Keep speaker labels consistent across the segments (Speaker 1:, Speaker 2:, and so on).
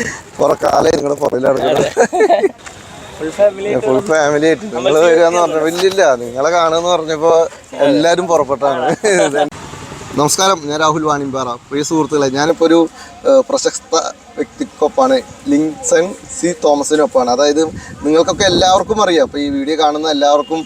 Speaker 1: കുറെ കാലം നിങ്ങളുടെ പുറകിലാണ്
Speaker 2: ഫുൾ ഫാമിലി
Speaker 1: ആയിട്ട് നിങ്ങൾ വരികയെന്ന് പറഞ്ഞു വലിയില്ല നിങ്ങളെ കാണുമെന്ന് പറഞ്ഞപ്പോ എല്ലാരും പുറപ്പെട്ടാണ്. നമസ്കാരം ഞാൻ രാഹുൽ വാണിമ്പാറ. പ്രിയ സുഹൃത്തുക്കളെ ഞാനിപ്പോൾ ഒരു പ്രശസ്ത വ്യക്തിക്കൊപ്പാണ്. ലിങ്സൺ സി തോമസിനൊപ്പമാണ്. അതായത് നിങ്ങൾക്കൊക്കെ എല്ലാവർക്കും അറിയാം. അപ്പോൾ ഈ വീഡിയോ കാണുന്ന എല്ലാവർക്കും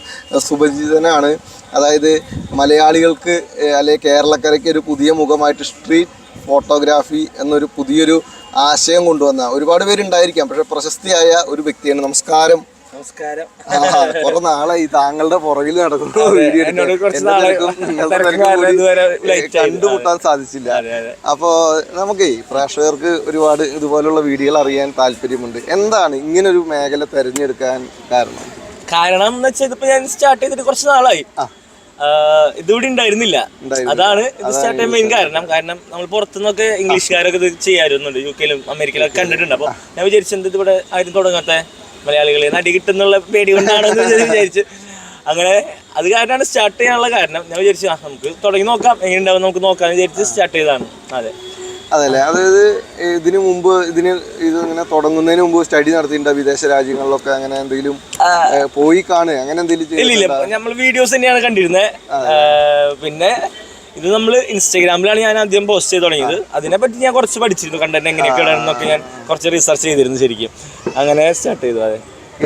Speaker 1: സുപരിചിതനാണ്. അതായത് മലയാളികൾക്ക് അല്ലെ അല്ലെങ്കിൽ കേരളക്കരയ്ക്ക് ഒരു പുതിയ മുഖമായിട്ട് സ്ട്രീറ്റ് ഫോട്ടോഗ്രാഫി എന്നൊരു പുതിയൊരു ആശയം കൊണ്ടുവന്ന ഒരുപാട് പേരുണ്ടായിരിക്കാം. പക്ഷെ പ്രശസ്തിയായ ഒരു വ്യക്തിയാണ് നമസ്കാരം.
Speaker 2: നമസ്കാരം.
Speaker 1: കുറെ നാളായി താങ്കളുടെ പുറകിൽ നടക്കുന്നു വീഡിയോ. കണ്ടുമുട്ടാൻ സാധിച്ചില്ല. അപ്പോ നമുക്കേ പ്രേക്ഷകർക്ക് ഒരുപാട് ഇതുപോലുള്ള വീഡിയോകൾ അറിയാൻ താല്പര്യമുണ്ട്. എന്താണ് ഇങ്ങനെ ഒരു മേഖല തെരഞ്ഞെടുക്കാൻ കാരണം?
Speaker 2: കാരണം എന്ന് വെച്ചാൽ ഇതിപ്പോ ഞാൻ സ്റ്റാർട്ട് ചെയ്തിട്ട് കുറച്ച് നാളായി. ഇതിവിടെ ഉണ്ടായിരുന്നില്ല. അതാണ് ഇത് സ്റ്റാർട്ട് ചെയ്യാൻ മെയിൻ കാരണം. കാരണം നമ്മൾ പുറത്തുനിന്നൊക്കെ ഇംഗ്ലീഷുകാരൊക്കെ ഇത് ചെയ്യാറുണ്ട്. യു കെയിലും അമേരിക്കയിലൊക്കെ കണ്ടിട്ടുണ്ട്. അപ്പൊ ഞാൻ വിചാരിച്ചത് ഇവിടെ ആരും തുടങ്ങാത്ത? മലയാളികളെ നടി കിട്ടുന്നുള്ള പേടി കൊണ്ടാണ് വിചാരിച്ചു. അങ്ങനെ അത് കാരണമാണ് സ്റ്റാർട്ട് ചെയ്യാനുള്ള കാരണം. ഞാൻ വിചാരിച്ചു നമുക്ക് തുടങ്ങി നോക്കാം. എങ്ങനെ ഉണ്ടാവും നമുക്ക് നോക്കാന്ന് വിചാരിച്ച് സ്റ്റാർട്ട് ചെയ്തതാണ്. അതെ.
Speaker 1: അതല്ലേ? അതായത് ഇതിനു മുമ്പ് ഇതിന് ഇത് ഇങ്ങനെ തുടങ്ങുന്നതിന് മുമ്പ് സ്റ്റഡി നടത്തിയിട്ടുണ്ടോ വിദേശ രാജ്യങ്ങളിലൊക്കെ അങ്ങനെ എന്തെങ്കിലും പോയി കാണുക? അങ്ങനെ എന്തെങ്കിലും
Speaker 2: നമ്മൾ വീഡിയോസ് തന്നെയാണ് കണ്ടിരുന്നത് പിന്നെ ഇത് നമ്മൾ ഇൻസ്റ്റാഗ്രാമിലാണ് ഞാൻ ആദ്യം പോസ്റ്റ് ചെയ്ത് തുടങ്ങിയത്. അതിനെപ്പറ്റി ഞാൻ കുറച്ച് പഠിച്ചിരുന്നു. കണ്ടന്റ് എങ്ങനെയൊക്കെ ഇടണമെന്നൊക്കെ ഞാൻ കുറച്ച് റിസർച്ച് ചെയ്തിരുന്നു ശരിക്കും. അങ്ങനെ സ്റ്റാർട്ട് ചെയ്തു അതെ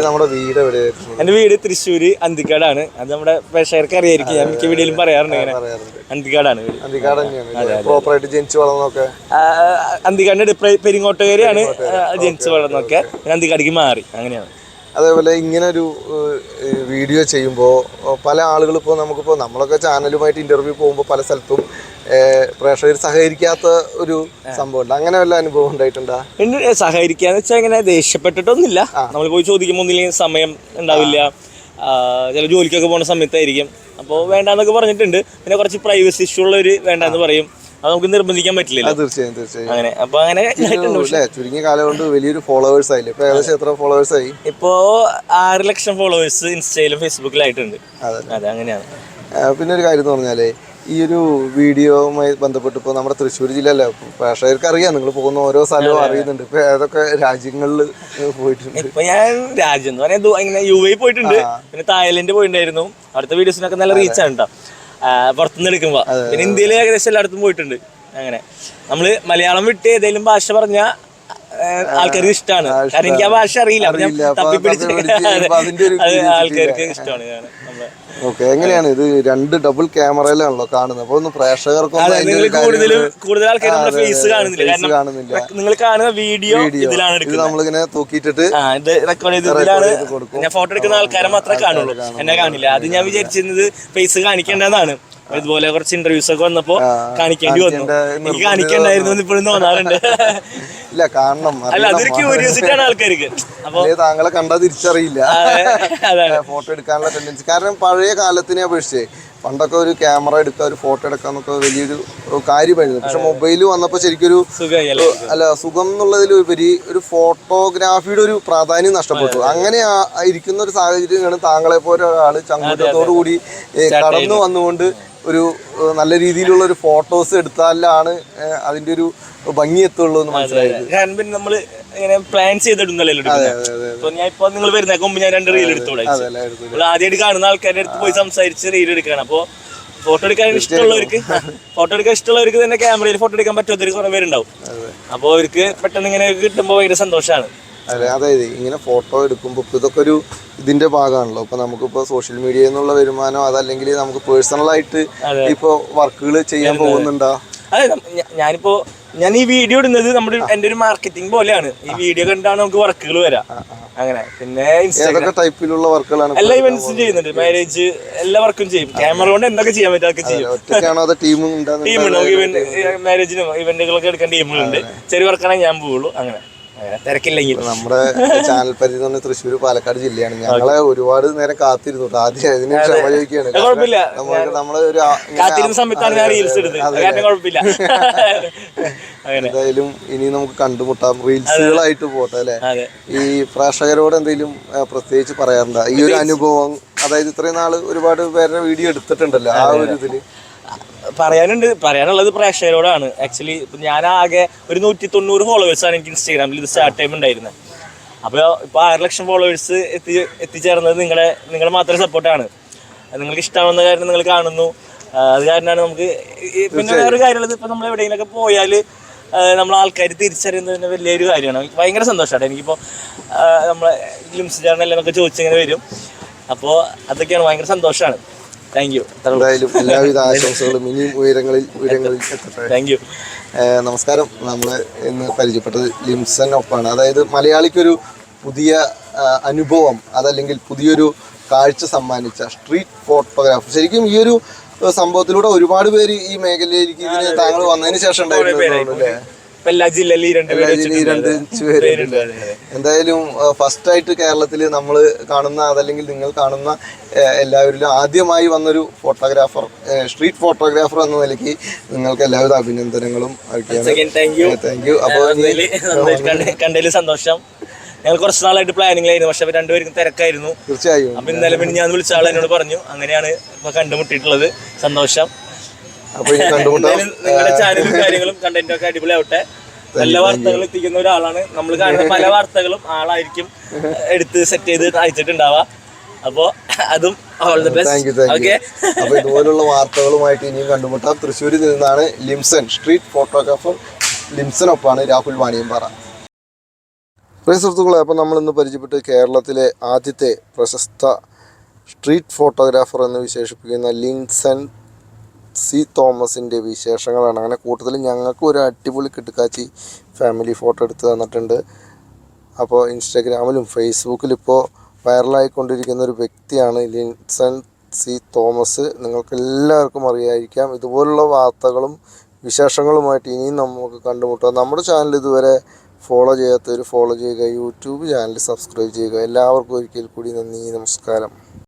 Speaker 1: നമ്മുടെ വീട് എവിടെയായിരുന്നു
Speaker 2: എന്റെ വീട് തൃശ്ശൂര് അന്തിക്കാടാണ്. അത് നമ്മുടെ പ്രേക്ഷകർക്ക് അറിയായിരിക്കും. ഞാൻ മിക്ക വീഡിയോയിലും പറയാറുണ്ട് ഇങ്ങനെ. അന്തിക്കാടാണ്
Speaker 1: അന്തിക്കാട് പ്രോപ്പറായിട്ട് ജനിച്ചു വളർന്നൊക്കെ
Speaker 2: അന്തിക്കാടിന്റെ പെരിങ്ങോട്ടുകാരിയാണ് ജനിച്ചു വളർന്നൊക്കെ അന്തിക്കാടിക്ക് മാറി. അങ്ങനെയാണ്.
Speaker 1: അതേപോലെ ഇങ്ങനെ ഒരു വീഡിയോ ചെയ്യുമ്പോൾ പല ആളുകൾ ഇപ്പോൾ നമുക്കിപ്പോൾ നമ്മളൊക്കെ ചാനലുമായിട്ട് ഇന്റർവ്യൂ പോകുമ്പോൾ പല സ്ഥലത്തും പ്രേക്ഷകർ സഹകരിക്കാത്ത ഒരു സംഭവമുണ്ട്. അങ്ങനെ വല്ല അനുഭവം ഉണ്ടായിട്ടുണ്ടോ?
Speaker 2: സഹകരിക്കാന്ന് വെച്ചാൽ ഇങ്ങനെ ദേഷ്യപ്പെട്ടിട്ടൊന്നുമില്ല. നമ്മൾ പോയി ചോദിക്കുമ്പോൾ ഒന്നില്ലെങ്കിൽ സമയം ഉണ്ടാവില്ല. ചില ജോലിക്കൊക്കെ പോകുന്ന സമയത്തായിരിക്കും. അപ്പോൾ വേണ്ടാന്നൊക്കെ പറഞ്ഞിട്ടുണ്ട്. പിന്നെ കുറച്ച് പ്രൈവസി ഇഷ്യൂ ഉള്ളവർ വേണ്ടാന്ന് പറയും. അത് നമുക്ക് നിർബന്ധിക്കാൻ
Speaker 1: പറ്റില്ല തീർച്ചയായും തീർച്ചയായും.
Speaker 2: അങ്ങനെ. അപ്പോൾ അങ്ങനെ
Speaker 1: ചുരുങ്ങിയ കാലം കൊണ്ട് വലിയൊരു ഫോളോവേഴ്സ് ആയില്ലേ? ഇപ്പൊ ഏകദേശം എത്ര ഫോളോവേഴ്സ് ആയി?
Speaker 2: ഇപ്പോ ആറ് ലക്ഷം ഫോളോവേഴ്സ് ഇൻസ്റ്റയിലും ഫേസ്ബുക്കിലായിട്ടുണ്ട്.
Speaker 1: അതെ.
Speaker 2: അതെ അങ്ങനെയാണ്.
Speaker 1: പിന്നെ ഒരു കാര്യം എന്ന് പറഞ്ഞാൽ ഈ ഒരു വീഡിയോവുമായി ബന്ധപ്പെട്ട് ഇപ്പോൾ നമ്മുടെ തൃശ്ശൂർ ജില്ലയല്ല? പ്രേക്ഷകർക്ക് അറിയാം. നിങ്ങൾ പോകുന്ന ഓരോ സ്ഥലവും അറിയുന്നുണ്ട്. ഇപ്പൊ ഏതൊക്കെ രാജ്യങ്ങളിൽ പോയിട്ടുണ്ട്?
Speaker 2: ഇപ്പൊ ഞാൻ രാജ്യം എന്ന് പറയാൻ ഇങ്ങനെ യു എ പോയിട്ടുണ്ട്. പിന്നെ തായ്ലൻഡ് പോയിട്ടുണ്ടായിരുന്നു. അടുത്ത വീഡിയോസിനൊക്കെ നല്ല റീച്ച് ആണ് കേട്ടോ പുറത്തുനിന്ന് എടുക്കുമ്പോ. പിന്നെ ഇന്ത്യയിൽ ഏകദേശം എല്ലായിടത്തും പോയിട്ടുണ്ട്. അങ്ങനെ. നമ്മൾ മലയാളം വിട്ട് ഏതെങ്കിലും ഭാഷ പറഞ്ഞ ആൾക്കാർക്ക് ഇഷ്ടമാണ് കാരണം എനിക്ക് ആ ഭാഷ അറിയില്ല. തപ്പിപ്പിടിച്ച് ആൾക്കാർക്ക് ഇഷ്ടമാണ്
Speaker 1: ഓക്കെ എങ്ങനെയാണ് ഇത്? രണ്ട് ഡബിൾ ക്യാമറയിലാണല്ലോ കാണുന്നത്. അപ്പൊ ഒന്ന് പ്രേക്ഷകർക്കൊന്നും
Speaker 2: നിങ്ങൾ കൂടുതൽ ആൾക്കാർ ഫേസ് കാണുന്നില്ല?
Speaker 1: കാണുന്നില്ല.
Speaker 2: നിങ്ങൾ കാണുന്ന വീഡിയോ ഇതിലാണ്
Speaker 1: ഇത്
Speaker 2: എടുക്കുന്നത്.
Speaker 1: നമ്മളിങ്ങനെ തൂക്കിയിട്ടിട്ട്
Speaker 2: റെക്കോർഡ് ചെയ്ത് ഇതിലാണ് ഞാൻ ഫോട്ടോ എടുക്കുന്ന ആൾക്കാരെ മാത്രമേ കാണുള്ളൂ. എന്നെ കാണില്ല. അത് ഞാൻ വിചാരിച്ചിരുന്നത് ഫേസ് കാണിക്കേണ്ടതാണ്. ഇതുപോലെ കുറച്ച് ഇന്റർവ്യൂസ് ഒക്കെ വന്നപ്പോ കാണിക്കേണ്ടി വന്നു. എനിക്ക് കാണിക്കണ്ടായിരുന്നു ഇപ്പോഴും തോന്നാറുണ്ട്.
Speaker 1: ഇല്ല കാണണം.
Speaker 2: അല്ല അതൊരു ക്യൂരിയോസിറ്റി ആണ് ആൾക്കാർക്ക്.
Speaker 1: താങ്കളെ കണ്ടാ തിരിച്ചറിയില്ല. ഫോട്ടോ എടുക്കാനുള്ള ടെൻഡൻസി കാരണം പഴയ കാലത്തിനെ അപേക്ഷിച്ച് പണ്ടൊക്കെ ഒരു ക്യാമറ എടുക്കുക ഒരു ഫോട്ടോ എടുക്കാന്നൊക്കെ വലിയൊരു കാര്യമായിരുന്നു. പക്ഷെ മൊബൈൽ വന്നപ്പോൾ ശരിക്കൊരു
Speaker 2: ഒരു അല്ലേ?
Speaker 1: അല്ല സുഖം എന്നുള്ളതിലുപരി ഒരു ഫോട്ടോഗ്രാഫിയുടെ ഒരു പ്രാധാന്യം നഷ്ടപ്പെട്ടു. അങ്ങനെ ഇരിക്കുന്ന ഒരു സാഹചര്യമാണ് താങ്കളെ പോലെ ഒരാൾ ചങ്കൂറ്റത്തോടു കൂടി കടന്നു വന്നുകൊണ്ട് ഒരു നല്ല രീതിയിലുള്ള ഒരു ഫോട്ടോസ് എടുത്താലാണ് അതിന്റെ ഒരു ഭംഗി എത്തുള്ളൂ എന്ന് മനസ്സിലായത്.
Speaker 2: കാരണം പിന്നെ നമ്മൾ ഇങ്ങനെ പ്ലാൻ ചെയ്തിടുന്നല്ലോ ഞാൻ ഇപ്പൊ നിങ്ങൾ വരുന്നേക്ക് മുമ്പ് ഞാൻ രണ്ട് റീൽ എടുത്തോളാം ആദ്യമായിട്ട് കാണുന്ന ആൾക്കാരുടെ അടുത്ത് പോയി സംസാരിച്ച് റീൽ എടുക്കണം അപ്പൊ ഫോട്ടോ എടുക്കാൻ ഇഷ്ടമുള്ളവർക്ക് ഫോട്ടോ എടുക്കാൻ ഇഷ്ടമുള്ളവർക്ക് തന്നെ ക്യാമറയിൽ ഫോട്ടോ എടുക്കാൻ പറ്റാത്തവർ കുറെ പേരുണ്ടാവും. അപ്പോൾ അവർക്ക് പെട്ടെന്ന് ഇങ്ങനെ കിട്ടുമ്പോൾ ഭയങ്കര സന്തോഷമാണ്
Speaker 1: അതായത് ഇങ്ങനെ ഫോട്ടോ എടുക്കുമ്പോൾ ഇപ്പോൾ ഇതൊക്കെ ഒരു ഇതിന്റെ ഭാഗമാണല്ലോ. ഇപ്പൊ നമുക്കിപ്പോ സോഷ്യൽ മീഡിയയിൽ നിന്നുള്ള വരുമാനം അതല്ലെങ്കിൽ നമുക്ക് പേഴ്സണൽ ആയിട്ട് ഇപ്പൊ വർക്കുകൾ ചെയ്യാൻ പോകുന്നുണ്ടോ?
Speaker 2: അതെ ഞാനിപ്പോൾ ഞാനിപ്പോ ഞാൻ ഈ വീഡിയോ ഇടുന്നത് നമ്മുടെ എന്റെ ഒരു മാർക്കറ്റിംഗ് പോലെയാണ്. ഈ വീഡിയോ കണ്ടാണ് നമുക്ക് വർക്കുകൾ വരാം. അങ്ങനെ. പിന്നെ
Speaker 1: ടൈപ്പിലുള്ള വർക്കുകളാണ്
Speaker 2: എല്ലാ ഇവന്റ്സും ചെയ്യുന്നുണ്ട്. മാരേജ് എല്ലാ വർക്കും ചെയ്യും. ക്യാമറ കൊണ്ട് എന്തൊക്കെ ചെയ്യാൻ പറ്റും അതൊക്കെ ചെയ്യും. ടീമുണ്ട് നമുക്ക് ഇവന്റ് മാരേജിനും ഇവന്റുകളൊക്കെ എടുക്കാൻ ടീമുകളുണ്ട് ചെറിയ വർക്കാണെങ്കിൽ ഞാൻ പോവുള്ളൂ. അങ്ങനെ. തിരക്കില്ലെങ്കിൽ.
Speaker 1: നമ്മുടെ ചാനൽ പരിധി തന്നെ തൃശ്ശൂർ പാലക്കാട് ജില്ലയാണ്. ഞങ്ങളെ ഒരുപാട് നേരം കാത്തിരുന്നു. ആദ്യം അതിന് ക്ഷമ ചോദിക്കുകയാണ്. നമുക്ക് നമ്മൾ ഒരു എന്തായാലും ഇനി നമുക്ക് കണ്ടുമുട്ടാം. റീൽസുകളായിട്ട് പോട്ടെ അല്ലെ? ഈ പ്രേക്ഷകരോട് എന്തെങ്കിലും പ്രത്യേകിച്ച് പറയാറുണ്ടോ ഈ ഒരു അനുഭവം അതായത് ഇത്രയും നാൾ ഒരുപാട് പേരുടെ വീഡിയോ എടുത്തിട്ടുണ്ടല്ലോ ആ ഒരു ഇതിൽ?
Speaker 2: പറയാനുണ്ട്. പറയാനുള്ളത് പ്രേക്ഷകരോടാണ്. ആക്ച്വലി ഞാൻ ആകെ ഒരു നൂറ്റി തൊണ്ണൂറ് ഫോളോവേഴ്സാണ് എനിക്ക് ഇൻസ്റ്റാഗ്രാമിൽ ഇത് സ്റ്റാർട്ട് ടൈം ഉണ്ടായിരുന്നത്. അപ്പോൾ ഇപ്പോൾ ആറ് ലക്ഷം ഫോളോവേഴ്സ് എത്തി എത്തിച്ചേർന്നത് നിങ്ങളെ നിങ്ങളെ മാത്രം സപ്പോർട്ടാണ് നിങ്ങൾക്ക് ഇഷ്ടമാവുന്ന കാര്യം നിങ്ങൾ കാണുന്നു. അത് കാരണമാണ് നമുക്ക് പിന്നെ വേറൊരു കാര്യമുള്ളത് ഇപ്പം നമ്മൾ എവിടെയെങ്കിലുമൊക്കെ പോയാൽ നമ്മൾ ആൾക്കാർ തിരിച്ചറിയുന്നത് തന്നെ വലിയൊരു കാര്യമാണ്. ഭയങ്കര സന്തോഷമാണ് എനിക്കിപ്പോൾ നമ്മളെ ലിംസ് ചേർന്നെല്ലാം എന്നൊക്കെ ചോദിച്ചിങ്ങനെ വരും. അപ്പോൾ അതൊക്കെയാണ് ഭയങ്കര സന്തോഷമാണ് താങ്ക് യു
Speaker 1: എന്തായാലും എല്ലാവിധ ആശംസകളും ഇനിയും ഉയരങ്ങളിൽ ഉയരങ്ങളിൽ എത്തട്ടെ.
Speaker 2: താങ്ക് യു
Speaker 1: നമസ്കാരം. നമ്മൾ ഇന്ന് പരിചയപ്പെട്ടത് ലിംസൺ ഒപ്പാണ്. അതായത് മലയാളിക്കൊരു പുതിയ അനുഭവം അതല്ലെങ്കിൽ പുതിയൊരു കാഴ്ച സമ്മാനിച്ച സ്ട്രീറ്റ് ഫോട്ടോഗ്രാഫർ. ശരിക്കും ഈ ഒരു സംഭവത്തിലൂടെ ഒരുപാട് പേര് ഈ മേഖലയിലേക്ക് ഇതിന് താങ്കൾ വന്നതിന് ശേഷം ഉണ്ടായിരുന്നു
Speaker 2: എല്ലാ ജില്ലയിലും ഈ രണ്ട്
Speaker 1: പേരുണ്ട് എന്തായാലും ഫസ്റ്റ് ആയിട്ട് കേരളത്തിൽ നമ്മൾ കാണുന്ന അതല്ലെങ്കിൽ നിങ്ങൾ കാണുന്ന എല്ലാവരിലും ആദ്യമായി വന്നൊരു ഫോട്ടോഗ്രാഫർ സ്ട്രീറ്റ് ഫോട്ടോഗ്രാഫർ എന്ന നിലയ്ക്ക് നിങ്ങൾക്ക് എല്ലാവിധ അഭിനന്ദനങ്ങളും. താങ്ക് യു അപ്പോൾ
Speaker 2: കണ്ടതിൽ സന്തോഷം. ഞങ്ങൾ കുറച്ച് നാളായിട്ട് പ്ലാനിങ്ങിലായിരുന്നു പക്ഷെ രണ്ടുപേർക്കും തിരക്കായിരുന്നു.
Speaker 1: തീർച്ചയായും.
Speaker 2: അപ്പൊ ഇന്നലെ പിന്നെ ഞാൻ വിളിച്ച ആൾ എന്നോട് പറഞ്ഞു അങ്ങനെയാണ് ഇപ്പൊ കണ്ടുമുട്ടിയിട്ടുള്ളത്. സന്തോഷം.
Speaker 1: കണ്ടുമുട്ടാം
Speaker 2: നിങ്ങളുടെ ചാനലും കാര്യങ്ങളും കണ്ടന്റും ഒക്കെ അടിപൊളിയാവട്ടെ. നല്ല വാർത്തകൾ എത്തിക്കുന്ന ഒരാളാണ്. നമ്മൾ കാണുന്ന പല വാർത്തകളും ആളായിരിക്കും എടുത്ത് സെറ്റ് ചെയ്ത് അയച്ചിട്ടുണ്ടാവുക. അപ്പോ അതും ഓൾ ദി ബെസ്റ്റ് ഓക്കെ
Speaker 1: അപ്പോൾ ഇതുപോലുള്ള വാർത്തകളുമായിട്ട് ഇനിയും കണ്ടുമുട്ടാം തൃശ്ശൂരിൽ നിന്നാണ് ലിംസൺ സ്ട്രീറ്റ് ഫോട്ടോഗ്രാഫർ ലിംസനൊപ്പാണ് രാഹുൽ വാണിയമ്പാറ പ്രിയ സുഹൃത്തുക്കളെ അപ്പോൾ നമ്മൾ ഇന്ന് പരിചയപ്പെട്ട് കേരളത്തിലെ ആദ്യത്തെ പ്രശസ്ത സ്ട്രീറ്റ് ഫോട്ടോഗ്രാഫർ എന്ന് വിശേഷിപ്പിക്കുന്ന ലിൻസൺ സി തോമസിന്റെ വിശേഷങ്ങളാണ്. അങ്ങനെ കൂട്ടത്തിൽ ഞങ്ങൾക്ക് ഒരു അടിപൊളി കിട്ടുക്കാച്ചി ഫാമിലി ഫോട്ടോ എടുത്ത് തന്നിട്ടുണ്ട്. അപ്പോൾ ഇൻസ്റ്റാഗ്രാമിലും ഫേസ്ബുക്കിലും ഇപ്പോൾ വൈറലായിക്കൊണ്ടിരിക്കുന്ന ഒരു വ്യക്തിയാണ് ലിൻസൺ സി തോമസ്. നിങ്ങൾക്ക് എല്ലാവർക്കും അറിയായിരിക്കാം. ഇതുപോലുള്ള വാർത്തകളും വിശേഷങ്ങളുമായിട്ട് ഇനിയും നമുക്ക് കണ്ടുമുട്ടാം. നമ്മുടെ ചാനൽ ഇതുവരെ ഫോളോ ചെയ്യാത്തവർ ഫോളോ ചെയ്യുക. യൂട്യൂബ് ചാനൽ സബ്സ്ക്രൈബ് ചെയ്യുക. എല്ലാവർക്കും ഒരിക്കൽ കൂടി നന്ദി. നമസ്കാരം.